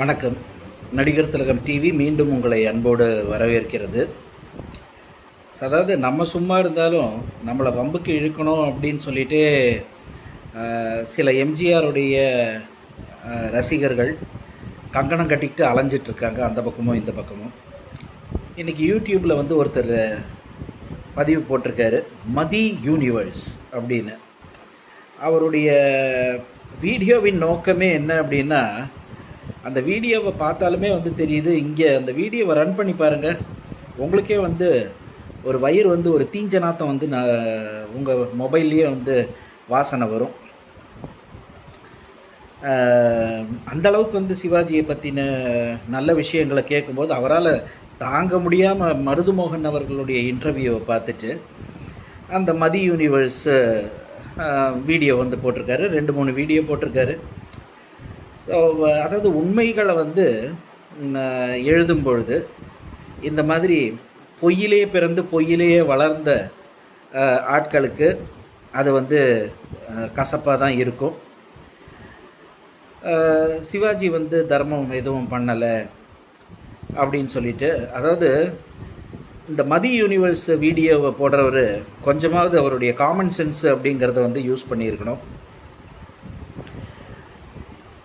வணக்கம். நடிகர் திலகம் டிவி மீண்டும் உங்களை அன்போடு வரவேற்கிறது. அதாவது நம்ம சும்மா இருந்தாலும் நம்மளை வம்புக்கு இழுக்கணும் அப்படின்னு சொல்லிட்டு சில எம்ஜிஆருடைய ரசிகர்கள் கங்கணம் கட்டிக்கிட்டு அலைஞ்சிட்டு இருக்காங்க அந்த பக்கமும் இந்த பக்கமும் இன்றைக்கி யூடியூப்பில் வந்து ஒருத்தர் பதிவு போட்டிருக்காரு மதி யூனிவர்ஸ் அப்படின்னு. அவருடைய வீடியோவின் நோக்கமே என்ன அப்படின்னா அந்த வீடியோவை பார்த்தாலுமே வந்து தெரியுது. இங்கே அந்த வீடியோவை ரன் பண்ணி பாருங்கள் உங்களுக்கே வந்து ஒரு வயிறு வந்து ஒரு தீஞ்ச நாத்தம் வந்து நான் உங்கள் மொபைல்லையே வந்து வாசனை வரும். ஆஹ் அந்த அளவுக்கு வந்து சிவாஜியை பற்றின நல்ல விஷயங்களை கேட்கும்போது அவரால் தாங்க முடியாமல் மருதுமோகன் அவர்களுடைய இன்டர்வியூவை பார்த்துட்டு அந்த மதி யூனிவர்ஸ் வீடியோ வந்து போட்டிருக்காரு. ரெண்டு மூணு வீடியோ போட்டிருக்காரு. ஸோ uh, அதாவது உண்மைகளை வந்து எழுதும் பொழுது இந்த மாதிரி பொய்யிலே பிறந்து பொய்யிலேயே வளர்ந்த ஆட்களுக்கு அது வந்து கசப்பாக தான் இருக்கும். சிவாஜி வந்து தர்மம் எதுவும் பண்ணலை அப்படின்னு சொல்லிட்டு அதாவது இந்த மதி யூனிவர்ஸ் வீடியோவை போடுறவர் கொஞ்சமாவது அவருடைய காமன் சென்ஸ் அப்படிங்கிறத வந்து யூஸ் பண்ணியிருக்கணும்.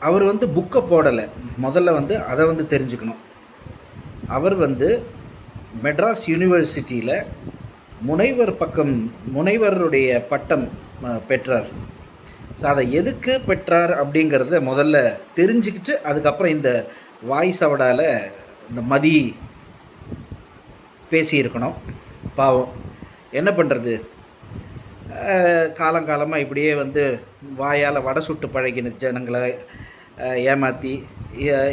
அவர் வந்து புக்கை போடலை. முதல்ல வந்து அதை வந்து தெரிஞ்சுக்கணும். அவர் வந்து மெட்ராஸ் யூனிவர்சிட்டியில் முனைவர் பக்கம் முனைவருடைய பட்டம் பெற்றார். ஸோ அதை எதுக்கு பெற்றார் அப்படிங்கிறத முதல்ல தெரிஞ்சுக்கிட்டு அதுக்கப்புறம் இந்த வாய்ஸ் அவடால் இந்த மதி பேசியிருக்கணும். பாவம். என்ன பண்ணுறது காலங்காலமாக இப்படியே வந்து வாயால் வடை சுட்டு பழகின ஜனங்களை ஏமாற்றி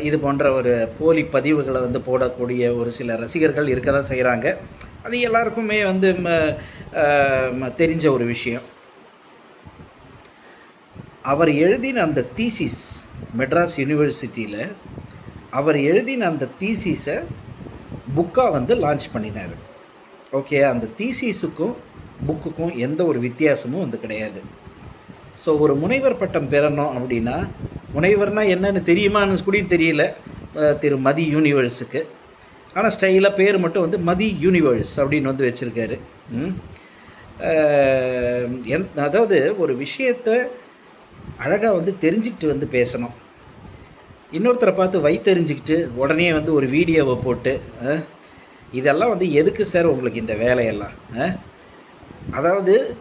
இது போன்ற ஒரு போலி பதிவுகளை வந்து போடக்கூடிய ஒரு சில ரசிகர்கள் இருக்க தான் செய்கிறாங்க அது எல்லாருக்குமே வந்து ம, ம, தெரிஞ்ச ஒரு விஷயம். அவர் எழுதின அந்த தீசிஸ் மெட்ராஸ் யூனிவர்சிட்டியில் அவர் எழுதின அந்த தீசிஸை புக்காக வந்து லான்ச் பண்ணினார். ஓகே அந்த தீசிஸுக்கும் புக்குக்கும் எந்த ஒரு வித்தியாசமும் வந்து கிடையாது. ஸோ ஒரு முனைவர் பட்டம் பெறணும் அப்படின்னா முனைவர்னா என்னன்னு தெரியுமான்னு கூட தெரியல. திரு மதி யூனிவர்ஸுக்கு. ஆனால் ஸ்டைலாக பேர் மட்டும் வந்து மதி யூனிவர்ஸ் அப்படின்னு வந்து வச்சுருக்காரு. ம். என் அதாவது ஒரு விஷயத்தை அழகாக வந்து தெரிஞ்சுக்கிட்டு வந்து பேசணும். இன்னொருத்தரை பார்த்து வைத்தெறிஞ்சிக்கிட்டு உடனே வந்து ஒரு வீடியோவை போட்டு இதெல்லாம் வந்து எதுக்கு சார் உங்களுக்கு இந்த வேலையெல்லாம்? அதாவது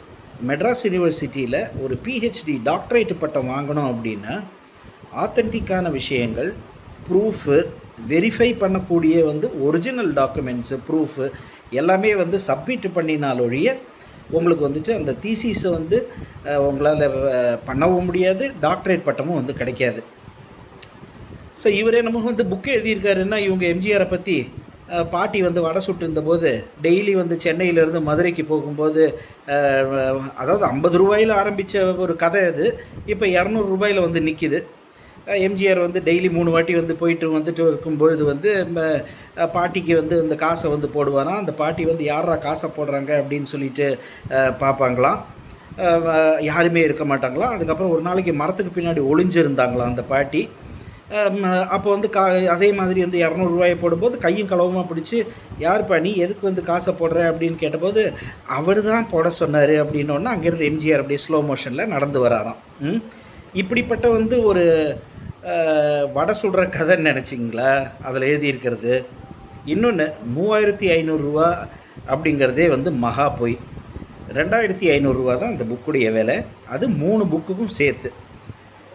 மெட்ராஸ் யூனிவர்சிட்டியில் ஒரு பிஹெச்டி டாக்டரேட் பட்டம் வாங்கணும் அப்படின்னா ஆத்தென்டிக்கான விஷயங்கள் ப்ரூஃபு வெரிஃபை பண்ணக்கூடிய வந்து ஒரிஜினல் டாக்குமெண்ட்ஸு ப்ரூஃபு எல்லாமே வந்து சப்மிட் பண்ணினாலொழிய உங்களுக்கு வந்துட்டு அந்த தீசிஸை வந்து உங்களால் பண்ணவும் முடியாது டாக்டரேட் பட்டமும் வந்து கிடைக்காது. ஸோ இவர் என்னமோ வந்து புக்கு எழுதியிருக்காருன்னா இவங்க எம்ஜிஆரை பற்றி பாட்டி வந்து வடை சுட்டு இருந்தபோது டெய்லி வந்து சென்னையிலேருந்து மதுரைக்கு போகும்போது அதாவது ஐம்பது ரூபாயில் ஆரம்பித்த ஒரு கதை அது இப்போ இரநூறு ரூபாயில் வந்து நிற்கிது எம்ஜிஆர் வந்து டெய்லி மூணு வாட்டி வந்து போயிட்டு வந்துட்டு இருக்கும்பொழுது வந்து நம்ம பாட்டிக்கு வந்து இந்த காசை வந்து போடுவாராம் அந்த பாட்டி வந்து யாரா காசை போடுறாங்க அப்படின்னு சொல்லிட்டு பார்ப்பாங்களாம் யாருமே இருக்க மாட்டாங்களாம். அதுக்கப்புறம் ஒரு நாளைக்கு மரத்துக்கு பின்னாடி ஒளிஞ்சிருந்தாங்களாம் அந்த பாட்டி. அப்போ வந்து கா அதே மாதிரி வந்து இரநூறுவாயை போடும்போது கையும் கலவமாக பிடிச்சி யாருப்பா நீ எதுக்கு வந்து காசை போடுற? அப்படின்னு கேட்டபோது அவர் தான் போட சொன்னார். அப்படின்னோடனே அங்கேருந்து எம்ஜிஆர் அப்படியே ஸ்லோ மோஷனில் நடந்து வராராம். இப்படிப்பட்ட வந்து ஒரு வடை சுடுற கதைன்னு நினச்சிங்களா? அதில் எழுதியிருக்கிறது இன்னொன்று மூவாயிரத்தி ஐநூறுரூவா அப்படிங்கிறதே வந்து மகா பொய். ரெண்டாயிரத்தி ஐநூறுரூவா தான் அந்த புக்குடைய விலை. அது மூணு புக்குக்கும் சேர்த்து.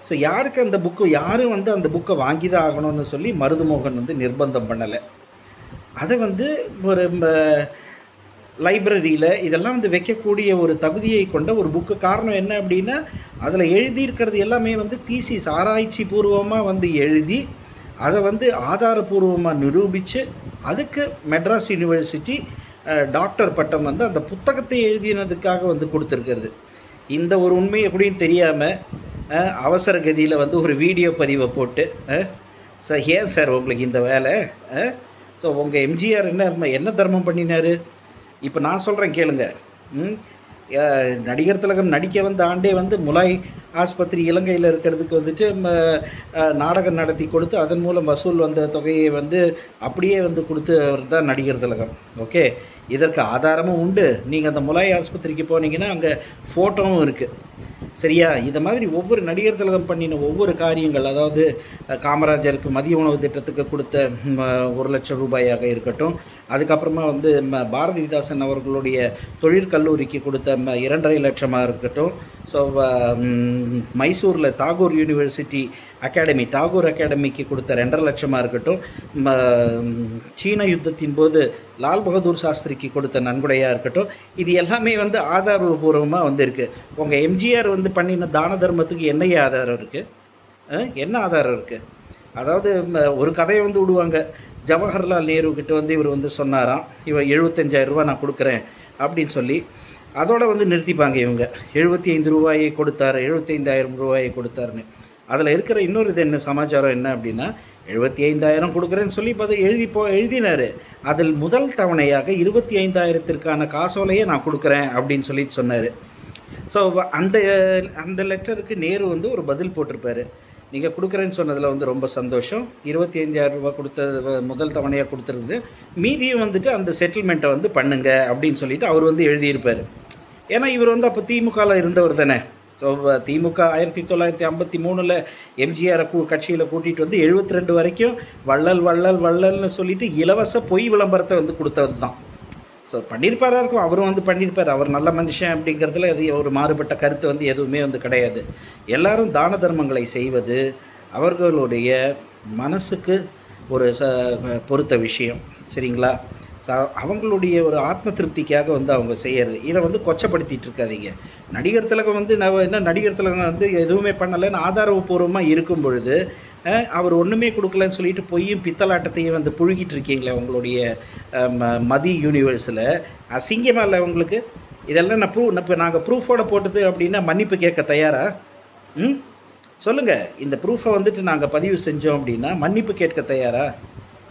ஸோ யாருக்கு அந்த புக்கு யாரும் வந்து அந்த புக்கை வாங்கி தான் ஆகணும்னு சொல்லி மருதுமோகன் வந்து நிர்பந்தம் பண்ணலை. அதை வந்து ஒரு லைப்ரரியில் இதெல்லாம் வந்து வைக்கக்கூடிய ஒரு தகுதியை கொண்ட ஒரு புக்கு காரணம் என்ன அப்படின்னா அதில் எழுதியிருக்கிறது எல்லாமே வந்து தீசிஸ் ஆராய்ச்சி பூர்வமாக வந்து எழுதி அதை வந்து ஆதாரபூர்வமாக நிரூபித்து அதுக்கு மெட்ராஸ் யூனிவர்சிட்டி டாக்டர் பட்டம் வந்து அந்த புத்தகத்தை எழுதினதுக்காக வந்து கொடுத்துருக்கிறது. இந்த ஒரு உண்மை எப்படின்னு தெரியாமல் அவசர கதியில் வந்து ஒரு வீடியோ பதிவை போட்டு சார் ஏன் சார் உங்களுக்கு இந்த வேலை ஸோ உங்கள் எம்ஜிஆர் என்ன என்ன தர்மம் பண்ணினார்? இப்போ நான் சொல்கிறேன் கேளுங்க. ம் நடிகர் திலகம் நடிக்க வந்த ஆண்டே வந்து முலாய் ஆஸ்பத்திரி இலங்கையில் இருக்கிறதுக்கு வந்துட்டு நாடகம் நடத்தி கொடுத்து அதன் மூலம் வசூல் வந்த தொகையை வந்து அப்படியே வந்து கொடுத்து அவர் தான் நடிகர் திலகம். ஓகே? இதற்கு ஆதாரமும் உண்டு. நீங்கள் அந்த முலாய் ஆஸ்பத்திரிக்கு போனீங்கன்னா அங்கே ஃபோட்டோவும் இருக்குது சரியா? இதை மாதிரி ஒவ்வொரு நடிகர் திலகம் பண்ணின ஒவ்வொரு காரியங்கள் அதாவது காமராஜருக்கு மதிய உணவு திட்டத்துக்கு கொடுத்த ஒரு லட்சம் ரூபாயாக இருக்கட்டும் அதுக்கப்புறமா வந்து ம, பாரதிதாசன் அவர்களுடைய தொழிற்கல்லூரிக்கு கொடுத்த ம, இரண்டரை லட்சமாக இருக்கட்டும். ஸோ மைசூரில் தாகூர் யூனிவர்சிட்டி அகாடமி தாகூர் அகாடமிக்கு கொடுத்த ரெண்டரை லட்சமாக இருக்கட்டும். ம, சீன யுத்தத்தின் போது லால் பகதூர் சாஸ்திரிக்கு கொடுத்த நன்கொடையாக இருக்கட்டும். இது எல்லாமே வந்து ஆதாரபூர்வமாக வந்திருக்கு. உங்கள் எம்ஜிஆர் வந்து பண்ணின தான தர்மத்துக்கு என்னைய ஆதாரம் இருக்குது என்ன ஆதாரம் இருக்குது அதாவது ஒரு கதையை வந்து விடுவாங்க. ஜவஹர்லால் நேரு கிட்ட வந்து இவர் வந்து சொன்னாராம் இவன் எழுபத்தஞ்சாயிரம் ரூபா நான் கொடுக்குறேன் அப்படின்னு சொல்லி. அதோட வந்து நிறுத்திப்பாங்க இவங்க. எழுபத்தி ஐந்து ரூபாயை கொடுத்தாரு எழுபத்தைந்தாயிரம் ரூபாயை கொடுத்தாருன்னு. அதில் இருக்கிற இன்னொரு இது என்ன சமாச்சாரம் என்ன அப்படின்னா எழுபத்தி ஐந்தாயிரம் கொடுக்குறேன்னு சொல்லி இப்போ அதை எழுதி போ எழுதினார். அதில் முதல் தவணையாக இருபத்தி ஐந்தாயிரத்திற்கான காசோலையை நான் கொடுக்குறேன் அப்படின்னு சொல்லி சொன்னார். ஸோ அந்த அந்த லெட்டருக்கு நேரு வந்து ஒரு பதில் போட்டிருப்பாரு. நீங்கள் கொடுக்குறேன்னு சொன்னதில் வந்து ரொம்ப சந்தோஷம். இருபத்தி அஞ்சாயிரம் ரூபா கொடுத்தது முதல் தவணையாக கொடுத்துருந்து மீதியும் வந்துட்டு அந்த செட்டில்மெண்ட்டை வந்து பண்ணுங்க அப்படின்னு சொல்லிட்டு அவர் வந்து எழுதியிருப்பார். ஏன்னா இவர் வந்து அப்போ திமுகவில் இருந்தவர் தானே. ஸோ திமுக ஆயிரத்தி தொள்ளாயிரத்தி ஐம்பத்தி மூணில் எம்ஜிஆரை கூ கட்சியில் கூட்டிகிட்டு வந்து எழுபத்தி ரெண்டு வரைக்கும் வள்ளல் வள்ளல் வள்ளல்னு சொல்லிட்டு இலவச பொய் விளம்பரத்தை வந்து கொடுத்தது தான் ஸோ பண்ணியிருப்பாரா இருக்கும். அவரும் வந்து பண்ணியிருப்பார் அவர் நல்ல மனுஷன் அப்படிங்கிறதுல அது ஒரு மாறுபட்ட கருத்து வந்து எதுவுமே வந்து கிடையாது. எல்லாரும் தான தர்மங்களை செய்வது அவர்களுடைய மனசுக்கு ஒரு ச பொறுத்த விஷயம். சரிங்களா? ச அவங்களுடைய ஒரு ஆத்ம திருப்திக்காக வந்து அவங்க செய்யறது. இதை வந்து கொச்சப்படுத்திட்டு இருக்காதீங்க. நடிகர் திலகம் வந்து நான் என்ன நடிகர் திலகம் வந்து எதுவுமே பண்ணலைன்னு ஆதாரபூர்வமாக இருக்கும் பொழுது அவர் ஒன்றுமே கொடுக்கலன்னு சொல்லிட்டு பொய்யும் பித்தலாட்டத்தையும் வந்து புழுகிட்டு இருக்கீங்களே உங்களுடைய ம- மதி யூனிவர்ஸில் அசிங்கமாக இல்லை உங்களுக்கு? இதெல்லாம் நான் ப்ரூ இப்போ நாங்கள் ப்ரூஃபோட போட்டது அப்படின்னா மன்னிப்பு கேட்க தயாரா? ம்? சொல்லுங்கள் இந்த ப்ரூஃபை வந்துட்டு நாங்கள் பதிவு செஞ்சோம் அப்படின்னா மன்னிப்பு கேட்க தயாரா?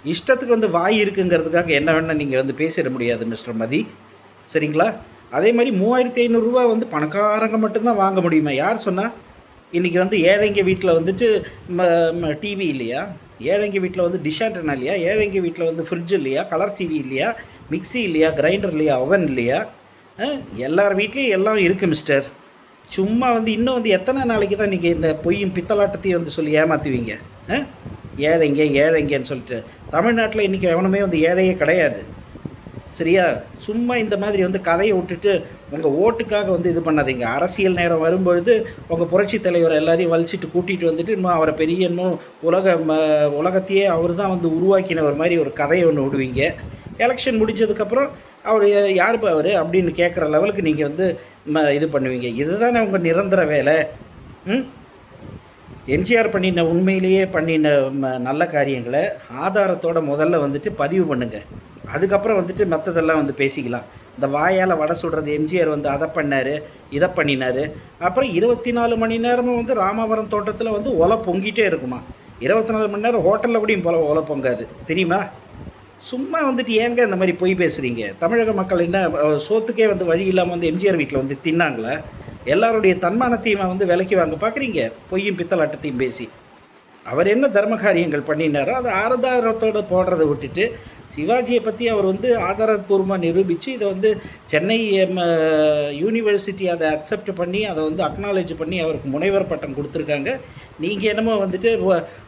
இஷ்டத்துக்கு வந்து வாய் இருக்குங்கிறதுக்காக என்ன வேணால் நீங்கள் வந்து பேசிட முடியாது மிஸ்டர் மதி. சரிங்களா? அதே மாதிரி மூவாயிரத்தி ஐநூறுரூவா வந்து பணக்காரங்க மட்டும்தான் வாங்க முடியுமா? யார் சொன்னால் இன்றைக்கி வந்து ஏழைங்க வீட்டில் வந்துட்டு டிவி இல்லையா? ஏழைங்க வீட்டில் வந்து டிஷ் ஆண்டனா இல்லையா? ஏழைங்க வீட்டில் வந்து ஃப்ரிட்ஜ் இல்லையா? கலர் டிவி இல்லையா? மிக்ஸி இல்லையா? கிரைண்டர் இல்லையா? அவன் இல்லையா? எல்லார் வீட்லேயும் எல்லாம் இருக்குது மிஸ்டர் சும்மா வந்து இன்னும் வந்து எத்தனை நாளைக்கு தான் நீங்கள் இந்த பொய்யும் பித்தலாட்டத்தையும் வந்து சொல்லி ஏமாற்றுவீங்க ஆ? ஏழைங்க ஏழைங்கன்னு சொல்லிட்டு. தமிழ்நாட்டில் இன்றைக்கி எவனுமே வந்து ஏழையே கிடையாது. சரியா? சும்மா இந்த மாதிரி வந்து கதையை விட்டுட்டு உங்கள் ஓட்டுக்காக வந்து இது பண்ணாதீங்க. அரசியல் நேரம் வரும்பொழுது உங்கள் புரட்சி தலைவர் எல்லாரையும் வலிச்சிட்டு கூட்டிகிட்டு வந்துட்டு இன்னும் அவரை பெரிய இன்னும் உலக ம உலகத்தையே அவர் தான் வந்து உருவாக்கினவர் மாதிரி ஒரு கதையை ஒன்று விடுவீங்க. எலெக்ஷன் முடிஞ்சதுக்கப்புறம் அவர் யாருப்பா அவர் அப்படின்னு கேட்குற லெவலுக்கு நீங்கள் வந்து ம இது பண்ணுவீங்க. இதுதானே உங்கள் நிரந்தர வேலை. ம்? எம்ஜிஆர் பண்ணின உண்மையிலேயே பண்ணின ம- நல்ல காரியங்களை ஆதாரத்தோட முதல்ல வந்துட்டு பதிவு பண்ணுங்கள் அதுக்கப்புறம் வந்துட்டு மற்றதெல்லாம் வந்து பேசிக்கலாம். இந்த வாயால் வடை சுடுறது எம்ஜிஆர் வந்து அதை பண்ணார் இதை பண்ணினார். அப்புறம் இருபத்தி நாலு மணி நேரமும் வந்து ராமாவரம் தோட்டத்தில் வந்து ஒலை பொங்கிட்டே இருக்குமா? இருபத்தி நாலு மணி நேரம் ஹோட்டலில் கூடயும் போல ஒலை பொங்காது. தெரியுமா? சும்மா வந்துட்டு ஏங்க இந்த மாதிரி பொய் பேசுகிறீங்க தமிழக மக்கள் என்ன சோத்துக்கே வந்து வழி இல்லாமல் வந்து எம்ஜிஆர் வீட்டில் வந்து தின்னாங்களே? எல்லாருடைய தன்மானத்தையும் வந்து விலைக்கு வாங்க பார்க்குறீங்க பொய்யும் பித்தலாட்டத்தையும் பேசி. அவர் என்ன தர்ம காரியங்கள் பண்ணினாரோ அதை ஆரதாரத்தோடு போடுறதை விட்டுட்டு சிவாஜியை பற்றி அவர் வந்து ஆதாரபூர்வமாக நிரூபித்து இதை வந்து சென்னை எம், யூனிவர்சிட்டி அதை அக்செப்ட் பண்ணி அதை வந்து அக்னாலேஜ் பண்ணி அவருக்கு முனைவர் பட்டம் கொடுத்துருக்காங்க. நீங்கள் என்னமோ வந்துட்டு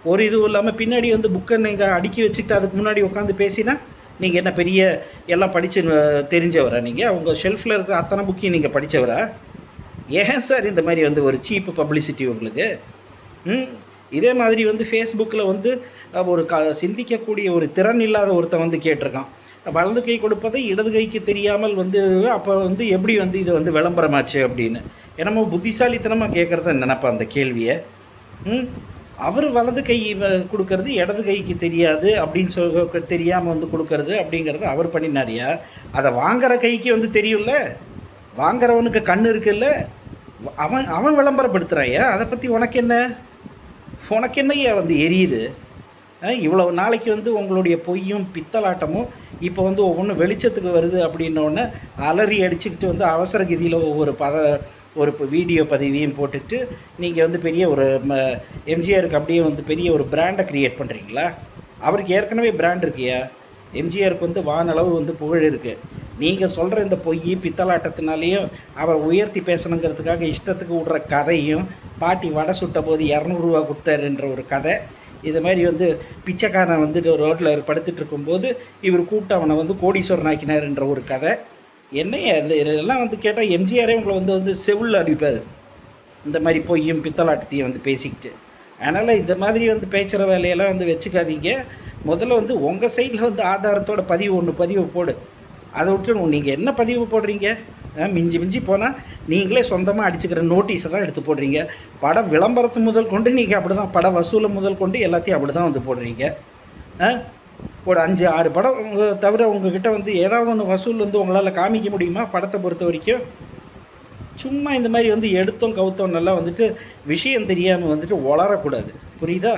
ஒரு இதுவும் இல்லாமல் பின்னாடி வந்து புக்கை நீங்கள் அடுக்கி வச்சுக்கிட்டு அதுக்கு முன்னாடி உட்காந்து பேசினா நீங்கள் என்ன பெரிய எல்லாம் படித்து தெரிஞ்சவரா நீங்கள் அவங்க ஷெல்ஃபில் இருக்கிற அத்தனை புக்கையும் நீங்கள் படித்தவரா ஏன் சார் இந்த மாதிரி வந்து ஒரு சீப்பு பப்ளிசிட்டி உங்களுக்கு? ம்? இதே மாதிரி வந்து ஃபேஸ்புக்கில் வந்து ஒரு க சிந்திக்கக்கூடிய ஒரு திறன் இல்லாத ஒருத்தன் வந்து கேட்டிருக்கான். வலது கை கொடுப்பதை இடது கைக்கு தெரியாமல் வந்து அப்போ வந்து எப்படி வந்து இது வந்து விளம்பரமாச்சு அப்படின்னு. என்னமோ புத்திசாலித்தனமாக கேட்குறத நினப்பேன் அந்த கேள்வியை. ம்? அவர் வலது கை கொடுக்கறது இடது கைக்கு தெரியாது அப்படின்னு சொல் தெரியாமல் வந்து கொடுக்கறது அப்படிங்கிறத அவர் பண்ணினாரியா? அதை வாங்குற கைக்கு வந்து தெரியும்ல? வாங்குறவனுக்கு கண் இருக்குல்ல? அவன் அவன் விளம்பரப்படுத்துகிறாயா அதை பற்றி உனக்கு என்ன? உனக்கு என்னையா வந்து எரியுது? இவ்வளோ இவ்வளவு நாளைக்கு வந்து உங்களுடைய பொய்யும் பித்தலாட்டமும் இப்போ வந்து ஒவ்வொன்றும் வெளிச்சத்துக்கு வருது அப்படின்னோடனே அலறி அடிச்சுக்கிட்டு வந்து அவசர கதியில் ஒவ்வொரு பத ஒரு இப்போ வீடியோ பதிவையும் போட்டுட்டு நீங்கள் வந்து பெரிய ஒரு ம- எம்ஜிஆருக்கு அப்படியே வந்து பெரிய ஒரு பிராண்டை க்ரியேட் பண்ணுறீங்களா அவருக்கு ஏற்கனவே பிராண்ட் இருக்கியா? எம்ஜிஆருக்கு வந்து வானளவு வந்து புகழ் இருக்குது நீங்கள் சொல்கிற இந்த பொய் பித்தலாட்டத்தினாலேயும் அவர் உயர்த்தி பேசணுங்கிறதுக்காக இஷ்டத்துக்கு விடுற கதையும் பாட்டி வடை சுட்ட போது இரநூறுவா கொடுத்தாருன்ற ஒரு கதை இது மாதிரி வந்து பிச்சைக்காரன் வந்துட்டு ரோட்டில் படுத்துட்டு இருக்கும்போது இவர் கூப்பிட்டு அவனை வந்து கோடீஸ்வரன் ஆக்கினாருன்ற ஒரு கதை. என்னைய இதெல்லாம் வந்து கேட்டால் எம்ஜிஆரே உங்களை வந்து வந்து செவில் அடிப்பார். இந்த மாதிரி பொய்யும் பித்தலாட்டத்தையும் வந்து பேசிக்கிட்டு. அதனால் இந்த மாதிரி வந்து பேச்சுகிற வேலையெல்லாம் வந்து வச்சுக்காதீங்க. முதல்ல வந்து உங்கள் சைடில் வந்து ஆதாரத்தோட பதிவு ஒன்று பதிவு போடு. அதை விட்டு நீங்கள் என்ன பதிவு போடுறீங்க? மிஞ்சி மிஞ்சி போனால் நீங்களே சொந்தமாக அடிச்சுக்கிற நோட்டீஸை தான் எடுத்து போடுறீங்க. பட விளம்பரத்து முதல் கொண்டு நீங்கள் அப்படி தான் பட வசூலை முதல் கொண்டு எல்லாத்தையும் அப்படி தான் வந்து போடுறீங்க. ஆ ஒரு அஞ்சு ஆறு படம் உங்கள் தவிர உங்ககிட்ட வந்து ஏதாவது ஒன்று வசூல் வந்து உங்களால் காமிக்க முடியுமா படத்தை பொறுத்த வரைக்கும்? சும்மா இந்த மாதிரி வந்து எடுத்தோம் கவுத்தோம் நல்லா வந்துட்டு விஷயம் தெரியாமல் வந்துட்டு வளரக்கூடாது புரியுதா?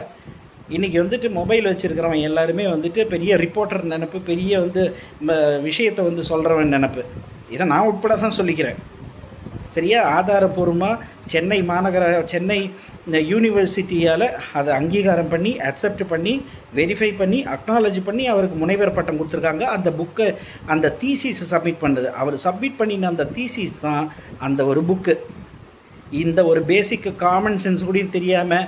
இன்றைக்கி வந்துட்டு மொபைல் வச்சுருக்கிறவன் எல்லாருமே வந்துட்டு பெரிய ரிப்போர்ட்டர் நினப்பு பெரிய வந்து விஷயத்தை வந்து சொல்கிறவன் நினப்பு. இதை நான் உட்பட தான் சொல்லிக்கிறேன். சரியா? ஆதாரபூர்வமாக சென்னை மாநகர சென்னை இந்த யூனிவர்சிட்டியால் அதை அங்கீகாரம் பண்ணி அக்செப்ட் பண்ணி வெரிஃபை பண்ணி அக்னாலஜி பண்ணி அவருக்கு முனைவர் பட்டம் கொடுத்துருக்காங்க. அந்த புக்கை அந்த தீசிஸை சப்மிட் பண்ணது. அவர் சப்மிட் பண்ணின அந்த தீசிஸ் தான் அந்த ஒரு புக்கு இந்த ஒரு பேசிக் காமன் சென்ஸ் கூடயும் தெரியாமல்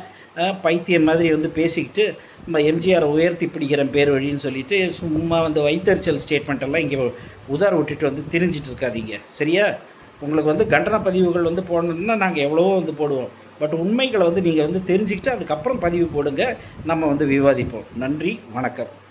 பைத்தியம் மாதிரி வந்து பேசிக்கிட்டு நம்ம எம்ஜிஆரை உயர்த்தி பிடிக்கிற பேர் வழின்னு சொல்லிட்டு சும்மா வந்து வைத்தறிச்சல் ஸ்டேட்மெண்ட்டெல்லாம் இங்கே உதார் விட்டுட்டு வந்து திரிஞ்சிட்டு இருக்காதீங்க. சரியா? உங்களுக்கு வந்து கண்டன பதிவுகள் வந்து போடணுன்னா நாங்கள் எவ்வளவோ வந்து போடுவோம். பட் உண்மைகளை வந்து நீங்கள் வந்து தெரிஞ்சுக்கிட்டு அதுக்கப்புறம் பதிவு போடுங்க. நம்ம வந்து விவாதிப்போம். நன்றி வணக்கம்.